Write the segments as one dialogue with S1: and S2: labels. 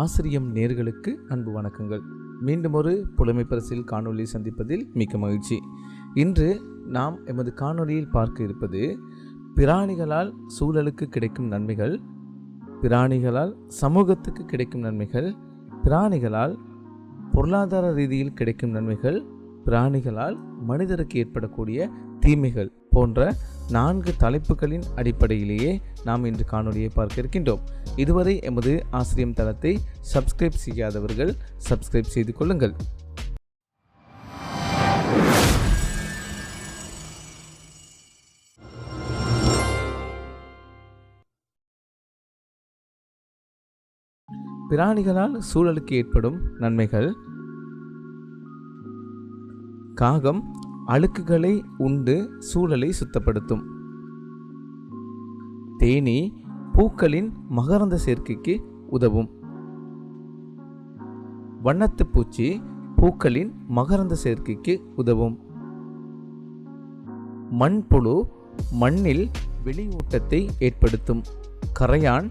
S1: ஆசிரியம் நேர்களுக்கு அன்பு வணக்கங்கள். மீண்டும் ஒரு புலமை பரிசில் காணொளி சந்திப்பதில் மிக்க மகிழ்ச்சி. இன்று நாம் எமது காணொளியில் பார்க்க இருப்பது பிராணிகளால் சூழலுக்கு கிடைக்கும் நன்மைகள் பிராணிகளால் சமூகத்துக்கு கிடைக்கும் நன்மைகள் பிராணிகளால் பொருளாதார ரீதியில் கிடைக்கும் நன்மைகள் பிராணிகளால் மனிதருக்கு ஏற்படக்கூடிய தீமைகள் போன்ற நான்கு தலைப்புகளின் அடிப்படையிலேயே நாம் இன்று காணொளியை பார்க்க இருக்கின்றோம். இதுவரை எமது ஆசிரியம் தளத்தை சப்ஸ்கிரைப் செய்யாதவர்கள் சப்ஸ்கிரைப் செய்து கொள்ளுங்கள். பிராணிகளால் சூழலுக்கு ஏற்படும் நன்மைகள் காகம் அழுக்குகளை உண்டு சூழலை சுத்தப்படுத்தும். தேனீ பூக்களின் மகரந்த சேர்க்கைக்கு உதவும். வண்ணத்து பூச்சி பூக்களின் மகரந்த சேர்க்கைக்கு உதவும். மண்புழு மண்ணில் வெளியூட்டத்தை ஏற்படுத்தும். கரையான்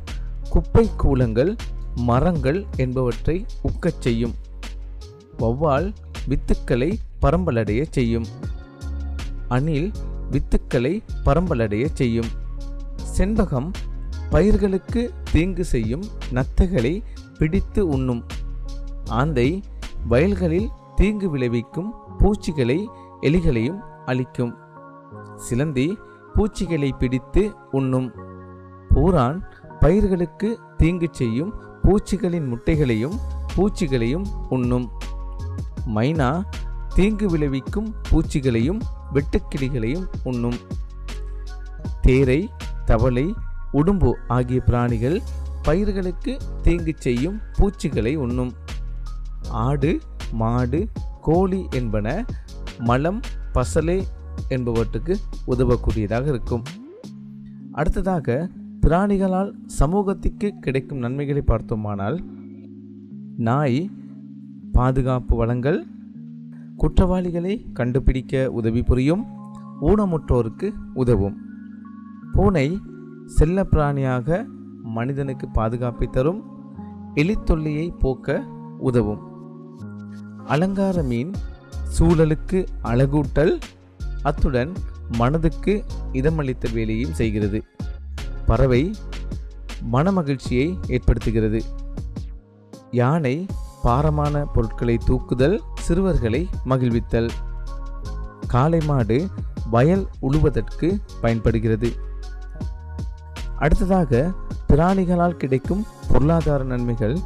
S1: குப்பை கூலங்கள் மரங்கள் என்பவற்றை உக்கச் செய்யும். வௌவால் வித்துக்களை பரம்பலடைய செய்யும். அணில் வித்துக்களை பரம்பலடைய செய்யும். செண்பகம் பயிர்களுக்கு தீங்கு செய்யும். நத்தைகளை பிடித்து உண்ணும். ஆந்தை வயல்களில் தீங்கு விளைவிக்கும். பூச்சிகளை எலிகளையும் அழிக்கும். சிலந்தி பூச்சிகளை பிடித்து உண்ணும். பூரான் பயிர்களுக்கு தீங்கு செய்யும். பூச்சிகளின் முட்டைகளையும் பூச்சிகளையும் உண்ணும். மைனா தீங்கு விளைவிக்கும் பூச்சிகளையும் வெட்டுக்கிளிகளையும் உண்ணும். தேரை தவளை உடும்பு ஆகிய பிராணிகள் பயிர்களுக்கு தீங்கு செய்யும் பூச்சிகளை உண்ணும். ஆடு மாடு கோழி என்பன மலம் பசலை என்பவற்றுக்கு உதவக்கூடியதாக இருக்கும். அடுத்ததாக பிராணிகளால் சமூகத்திற்கு கிடைக்கும் நன்மைகளை பார்த்தோமானால் நாய் பாதுகாப்பு வளங்கள் குற்றவாளிகளை கண்டுபிடிக்க உதவி புரியும் ஊனமுற்றோருக்கு உதவும். பூனை செல்ல பிராணியாக மனிதனுக்கு பாதுகாப்பை தரும் எலித்தொல்லியை போக்க உதவும். அலங்கார மீன் சூழலுக்கு அழகூட்டல் அத்துடன் மனதுக்கு இதமளித்த வேலையும் செய்கிறது. பறவை மனமகிழ்ச்சியை ஏற்படுத்துகிறது. யானை பாரமான பொருட்களை தூக்குதல் சிறுவர்களை மகிழ்வித்தல். காளை மாடு வயல் உழுவதற்கு பயன்படுகிறது. அடுத்ததாக பிராணிகளால் கிடைக்கும் பொருளாதார நன்மைகள்.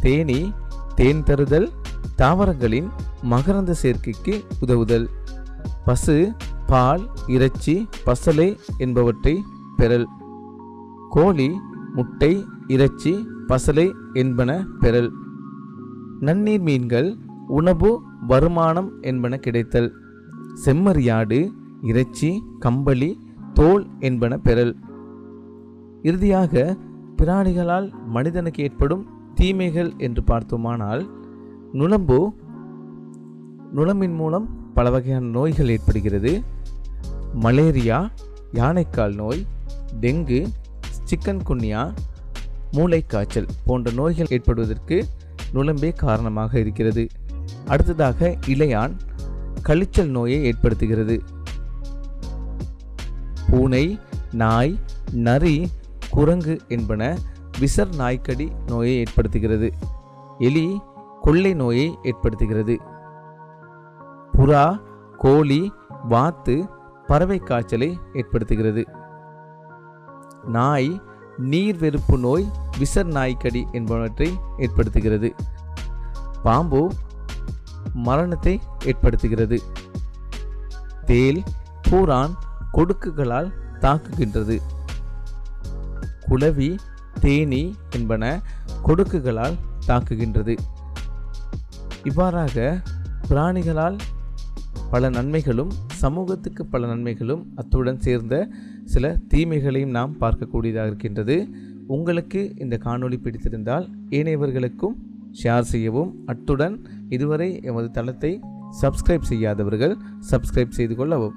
S1: தேனி தேன் தருதல் தாவரங்களின் மகரந்த சேர்க்கைக்கு உதவுதல். பசு பால் இறைச்சி பசலை என்பவற்றை பெறல். கோழி முட்டை இறைச்சி பசலை என்பன பெறல். நன்னீர் மீன்கள் உணவு வருமானம் என்பன கிடைத்தல். செம்மறியாடு இறைச்சி கம்பளி தோல் என்பன பெறல். இறுதியாக பிராணிகளால் மனிதனுக்கு ஏற்படும் தீமைகள் என்று பார்த்தோமானால் நுளம்பு நுளம்பின் மூலம் பல வகையான நோய்கள் ஏற்படுகிறது. மலேரியா யானைக்கால் நோய் டெங்கு சிக்கன் குன்யா மூளைக்காய்ச்சல் போன்ற நோய்கள் ஏற்படுவதற்கு நுளம்பே காரணமாக இருக்கிறது. அடுத்ததாக இலையான் கழிச்சல் நோயை ஏற்படுத்துகிறது. பூனை நாய் நரி குரங்கு என்பன விசர் நாய்க்கடி நோயை ஏற்படுத்துகிறது. எலி கொள்ளை நோயை ஏற்படுத்துகிறது. புறா கோழி வாத்து பறவை காய்ச்சலை ஏற்படுத்துகிறது. நாய் நீர் வெறுப்பு நோய் விசர் நாய்க்கடி என்பவற்றை ஏற்படுத்துகிறது. பாம்பு மரணத்தை ஏற்படுத்துகிறது. தேல் பூரான் கொடுக்குகளால் தாக்குகின்றது. குளவி தேனி என்பன கொடுக்குகளால் தாக்குகின்றது. இவ்வாறாக பிராணிகளால் பல நன்மைகளும் சமூகத்துக்கு பல நன்மைகளும் அத்துடன் சேர்ந்த சில தீமைகளையும் நாம் பார்க்கக்கூடியதாக இருக்கின்றது. உங்களுக்கு இந்த காணொளி பிடித்திருந்தால் ஏனையவர்களுக்கும் ஷேர் செய்யவும் அத்துடன் இதுவரை எமது தளத்தை சப்ஸ்கிரைப் செய்யாதவர்கள் சப்ஸ்கிரைப் செய்து கொள்ளவும்.